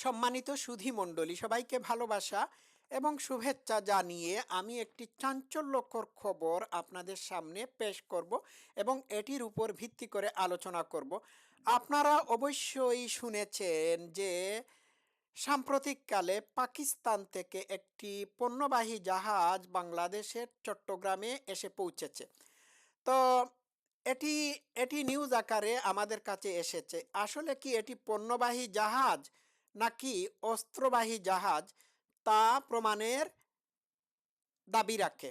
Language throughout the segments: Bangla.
সম্মানিত সুধী মণ্ডলী সবাইকে ভালোবাসা এবং শুভেচ্ছা জানিয়ে আমি একটি চাঞ্চল্যকর খবর আপনাদের সামনে পেশ করব এবং এটির উপর ভিত্তি করে আলোচনা করব। আপনারা অবশ্যই শুনেছেন যে সাম্প্রতিককালে পাকিস্তান থেকে একটি পণ্যবাহী জাহাজ বাংলাদেশের চট্টগ্রামে এসে পৌঁছেছে। তো এটি এটি নিউজ আকারে আমাদের কাছে এসেছে। আসলে কি এটি পণ্যবাহী জাহাজ? নাকি অস্ত্রবাহী জাহাজ তা প্রমাণের দাবি রাখে?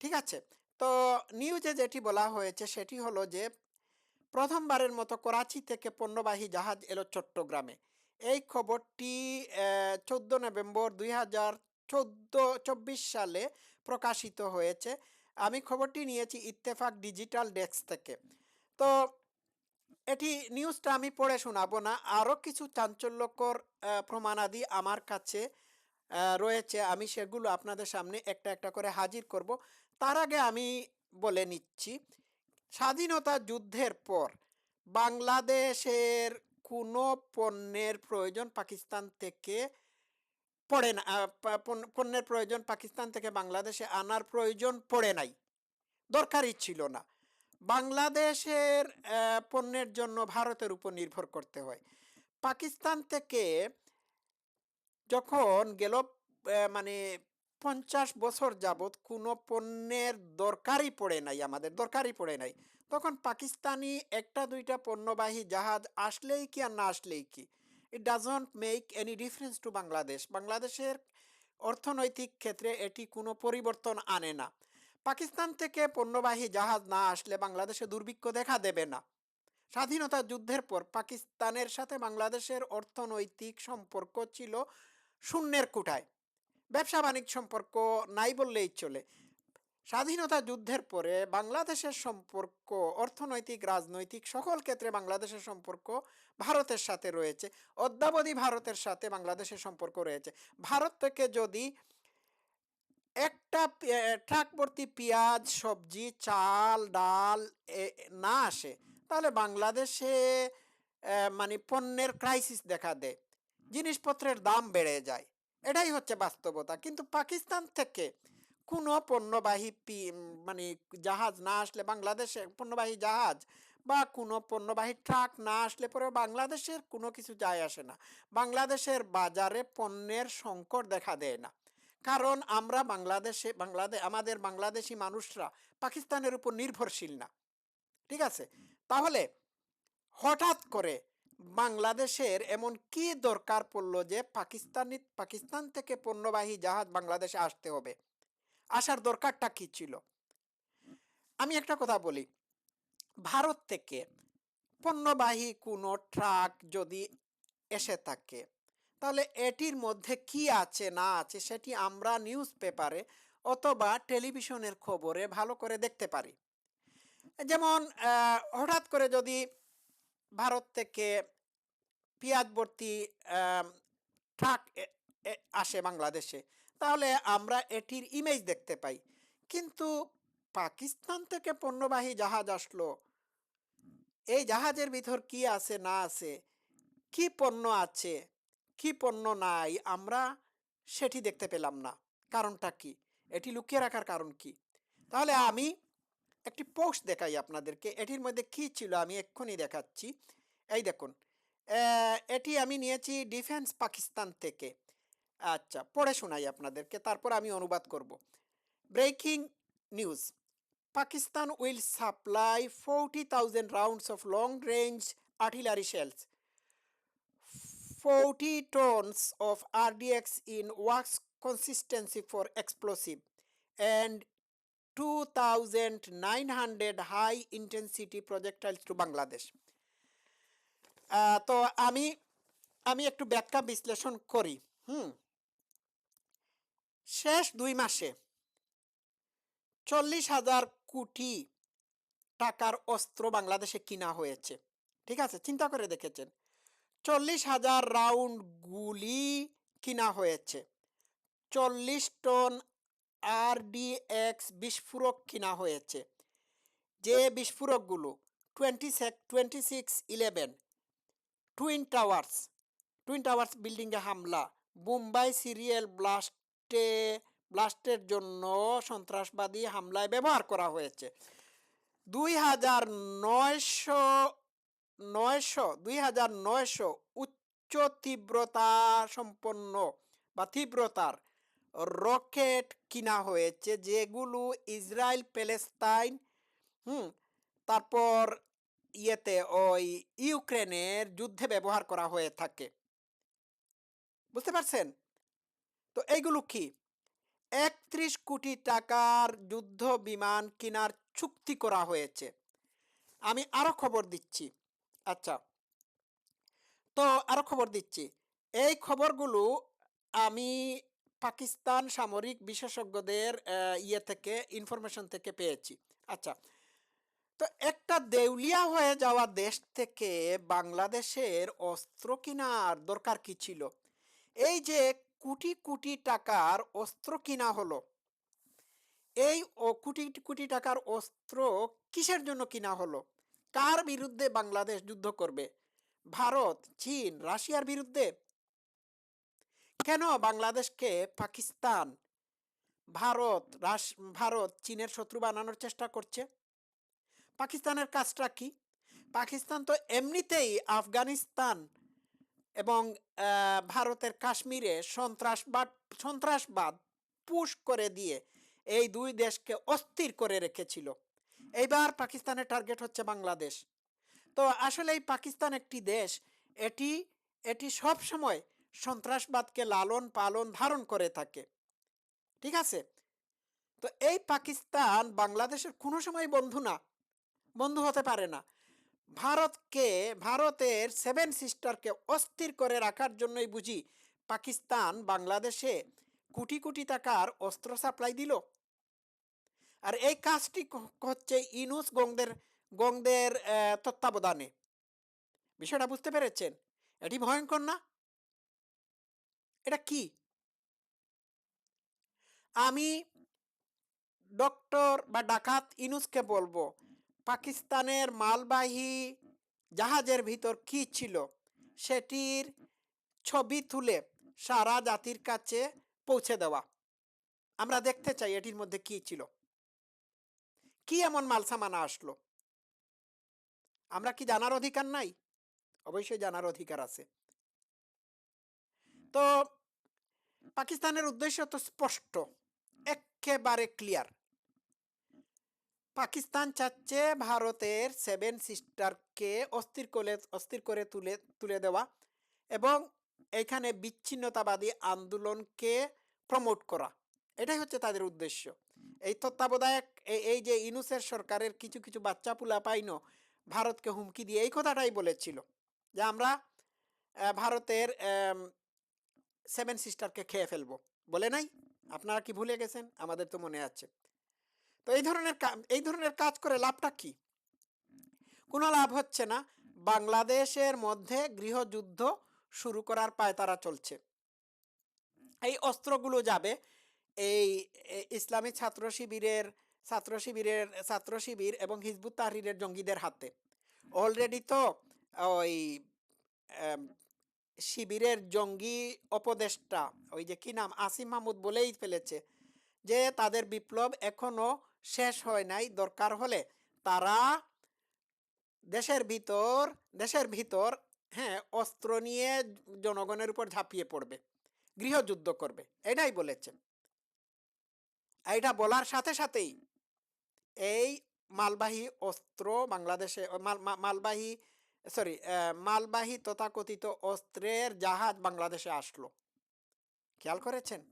ঠিক আছে, তো নিউজে যেটি বলা হয়েছে সেটি হলো যে, প্রথমবারের মতো করাচি থেকে পণ্যবাহী জাহাজ এলো চট্টগ্রামে। এই খবরটি চোদ্দ নভেম্বর দুই হাজার চোদ্দ চব্বিশ সালে প্রকাশিত হয়েছে। আমি খবরটি নিয়েছি ইত্তেফাক ডিজিটাল ডেস্ক থেকে। তো এটি নিউজটা আমি পড়ে শোনাবো না। আরও কিছু চাঞ্চল্যকর প্রমাণাদি আমার কাছে রয়েছে। আমি সেগুলো আপনাদের সামনে একটা একটা করে হাজির করব। তার আগে আমি বলে নিচ্ছি, স্বাধীনতা যুদ্ধের পর বাংলাদেশের কোনো পণ্যের প্রয়োজন পাকিস্তান থেকে পড়ে না পণ্য- পণ্যের প্রয়োজন পাকিস্তান থেকে বাংলাদেশে আনার প্রয়োজন পড়ে নাই। দরকারই ছিল না। বাংলাদেশের পণ্যের জন্য ভারতের উপর নির্ভর করতে হয়। পাকিস্তান থেকে যখন গেল মানে পঞ্চাশ বছর যাবৎ কোনো পণ্যের দরকারই পড়ে নাই আমাদের, দরকারই পড়ে নাই। তখন পাকিস্তানি একটা দুইটা পণ্যবাহী জাহাজ আসলেই কি আর না আসলেই কি? It doesn't make any difference to Bangladesh বাংলাদেশের অর্থনৈতিক ক্ষেত্রে এটি কোনো পরিবর্তন আনে না। পাকিস্তান থেকে পণ্যবাহী জাহাজ না আসলে বাংলাদেশে দুর্ভিক্ষ দেখা দেবে না। স্বাধীনতা যুদ্ধের পর পাকিস্তানের সাথে বাংলাদেশের অর্থনৈতিক সম্পর্ক ছিল শূন্যের কুঠায়। ব্যবসা বাণিজ্য সম্পর্ক নাই বললেই চলে। স্বাধীনতা যুদ্ধের পরে বাংলাদেশের সম্পর্ক, অর্থনৈতিক, রাজনৈতিক সকল ক্ষেত্রে বাংলাদেশের সম্পর্ক ভারতের সাথে রয়েছে। অদ্যাবধি ভারতের সাথে বাংলাদেশের সম্পর্ক রয়েছে। ভারত থেকে যদি একটা পে- ট্রাক ভর্তি পেঁয়াজ, সবজি, চাল, ডাল না আসে, তাহলে বাংলাদেশে মানে পণ্যের ক্রাইসিস দেখা দেয়। জিনিসপত্রের দাম বেড়ে যায়। এটাই হচ্ছে বাস্তবতা। কিন্তু পাকিস্তান থেকে কোনো পণ্যবাহী পি মানে জাহাজ না আসলে বাংলাদেশে, পণ্যবাহী জাহাজ বা কোনো পণ্যবাহী ট্রাক না আসলে পরে বাংলাদেশের কোনো কিছু যায় আসে না। বাংলাদেশের বাজারে পণ্যের সংকট দেখা দেয় না। কারণ আমরা বাংলাদেশে বাংলাদেশ আমাদের বাংলাদেশি মানুষরা পাকিস্তানের উপর নির্ভরশীল না। ঠিক আছে? তাহলে হঠাৎ করে বাংলাদেশের এমন কি দরকার পড়ল যে পাকিস্তানি, পাকিস্তান থেকে পণ্যবাহী জাহাজ বাংলাদেশে আসতে হবে? আসার দরকারটা কি ছিল? আমি একটা কথা বলি। ভারত থেকে পণ্যবাহী কোনো ট্রাক যদি এসে থাকে তাহলে এটির মধ্যে কি আছে, না আছে, সেটি আমরা নিউজ পেপারে অথবা টেলিভিশনের খবরে ভালো করে দেখতে পারি। যেমন হঠাৎ করে যদি ভারত থেকে পেঁয়াজ ভর্তি ট্রাক আসে বাংলাদেশে, তাহলে আমরা এটির ইমেজ দেখতে পাই। কিন্তু পাকিস্তান থেকে পণ্যবাহী জাহাজ আসলো, এই জাহাজের ভিতর কি আছে, না আছে, কি পণ্য আছে কি পণ্য নাই, আমরা সেটি দেখতে পেলাম না। কারণটা কি? এটি লুকিয়ে রাখার কারণ কি? তাহলে আমি একটি পোস্ট দেখাই আপনাদেরকে। এটির মধ্যে কি ছিল আমি এক্ষুনি দেখাচ্ছি। এই দেখুন এটি আমি নিয়েছি ডিফেন্স পাকিস্তান থেকে। আচ্ছা পড়ে শোনাই আপনাদেরকে, তারপর আমি অনুবাদ করব। Breaking news Pakistan will supply forty thousand rounds of long range artillery shells 40 tons of RDX in wax consistency for explosive and 2900 high intensity projectiles to Bangladesh. তো আমি আমি একটু ব্যাখ্যা বিশ্লেষণ করি হুম শেষ দুই মাসে চল্লিশ হাজার কোটি টাকার অস্ত্র বাংলাদেশে কিনা হয়েছে ঠিক আছে চিন্তা করে দেখেছেন চল্লিশ হাজার রাউন্ড গুলি কিনা হয়েছে। চল্লিশ টন আরডিএক্স বিস্ফোরক কিনা হয়েছে। যে বিস্ফোরকগুলো twenty twenty six eleven twin towers twin towers বিল্ডিংয়ে হামলা মুম্বাই সিরিয়াল ব্লাস্টে ব্লাস্টের জন্য সন্ত্রাসবাদী হামলায় ব্যবহার করা হয়েছে। দুই হাজার নয়শো নয়শো দুই হাজার নয়শো উচ্চ তীব্রতা সম্পন্ন বা তীব্রতার রকেট কিনা হয়েছে যেগুলো ইসরায়েল, প্যালেস্তাইন, হুম, তারপর ইয়েতে ওই ইউক্রেনের যুদ্ধে ব্যবহার করা হয়ে থাকে। বুঝতে পারছেন? তো এইগুলো কি? একত্রিশ কোটি টাকার যুদ্ধ বিমান কেনার চুক্তি করা হয়েছে। আমি আরও খবর দিচ্ছি। আচ্ছা। তো আরও খবর দিচ্ছি। এই খবরগুলো আমি পাকিস্তান সামরিক বিশেষজ্ঞদের ইয়ে থেকে ইনফরমেশন থেকে পেয়েছি। আচ্ছা। তো একটা দেউলিয়া হয়ে যাওয়া দেশ থেকে বাংলাদেশের অস্ত্র কেনার দরকার কি ছিল? এই যে কোটি কোটি টাকার অস্ত্র কিনা হলো, এই কোটি কোটি টাকার অস্ত্র কিসের জন্য কিনা হলো? কার বিরুদ্ধে বাংলাদেশ যুদ্ধ করবে? ভারত, চীন, রাশিয়ার বিরুদ্ধে? কেন বাংলাদেশকে পাকিস্তান, ভারত, রাশ, ভারত, চীনের শত্রু বানানোর চেষ্টা করছে? পাকিস্তানের কাজটা কি? পাকিস্তান তো এমনিতেই আফগানিস্তান এবং ভারতের কাশ্মীরে সন্ত্রাসবাদ সন্ত্রাসবাদ পুশ করে দিয়ে এই দুই দেশকে অস্থির করে রেখেছিল। এইবার পাকিস্তানের টার্গেট হচ্ছে বাংলাদেশ। তো আসলে এই পাকিস্তান একটি দেশ, এটি এটি সব সময় সন্ত্রাসবাদকে লালন পালন ধারণ করে থাকে। ঠিক আছে? তো এই পাকিস্তান বাংলাদেশের কোনো সময় বন্ধু না, বন্ধু হতে পারে না। ভারতকে, ভারতের সেভেন সিস্টারকে অস্থির করে রাখার জন্যই বুঝি পাকিস্তান বাংলাদেশে কোটি কোটি টাকার অস্ত্র সাপ্লাই দিল। আর এই কাজটি হচ্ছে ইনুস গঙ্গদের গংদের আহ, তত্ত্বাবধানে। বিষয়টা বুঝতে পেরেছেন? এটি ভয়ঙ্কর না? এটা কি? আমি ডক্টর বা ডাকাত ইনুসকে বলব পাকিস্তানের মালবাহী জাহাজের ভিতর কি ছিল সেটির ছবি তুলে সারা জাতির কাছে পৌঁছে দেওয়া। আমরা দেখতে চাই এটির মধ্যে কি ছিল। কি এমন মাল সামানা আসলো? আমরা কি জানার অধিকার নাই? অবশ্যই জানার অধিকার আছে। তো পাকিস্তানের উদ্দেশ্য তো স্পষ্ট একেবারে ক্লিয়ার। পাকিস্তান চাচ্ছে ভারতের সেভেন সিস্টারকে অস্থির করে অস্থির করে তুলে তুলে দেওয়া এবং এখানে বিচ্ছিন্নতাবাদী আন্দোলনকে প্রমোট করা। এটাই হচ্ছে তাদের উদ্দেশ্য। এই তত্ত্বাবধায়ক এই- যে ইনুসের সরকারের কিছু কিছু বাচ্চা পুলা পাইনো, ভারতকে হুমকি দিয়ে, এই কথাটাই বলেছিল যে আমরা ভারতের সেভেন সিস্টারকে খেয়ে ফেলব। বলে নাই? আপনারা কি ভুলে গেছেন? আমাদের তো মনে আছে। তো এই ধরনের এই ধরনের কাজ করে লাভটা কি? কোনো লাভ হচ্ছে না। বাংলাদেশের মধ্যে গৃহযুদ্ধ শুরু করার পায়তারা চলছে। এই অস্ত্রগুলো যাবে এই ইসলামী ছাত্র শিবিরের ছাত্র শিবিরের, ছাত্র শিবির এবং হিজবুত তাহরিরের জঙ্গিদের হাতে। অলরেডি তো ওই শিবিরের জঙ্গি উপদেষ্টা, ওই যে কি নাম, আসিম মাহমুদ বলেই ফেলেছে যে তাদের বিপ্লব এখনও শেষ হয় নাই, দরকার হলে তারা দেশের ভিতর দেশের ভিতর হ্যাঁ অস্ত্র নিয়ে জনগণের উপর ঝাঁপিয়ে পড়বে, গৃহযুদ্ধ করবে, এটাই বলেছেন এইটা বলার সাথে সাথেই এই মালবাহী অস্ত্র বাংলাদেশে মালবাহী সরি মালবাহী তথাকথিত অস্ত্রের জাহাজ বাংলাদেশে আসলো। খেয়াল করেছেন?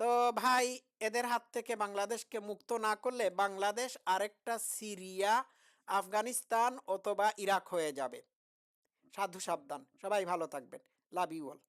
তো ভাই, এদের হাত থেকে বাংলাদেশকে মুক্ত না করলে বাংলাদেশ আরেকটা সিরিয়া, আফগানিস্তান অথবা ইরাক হয়ে যাবে। সাধু সাবধান। সবাই ভালো থাকবেন। Love you all.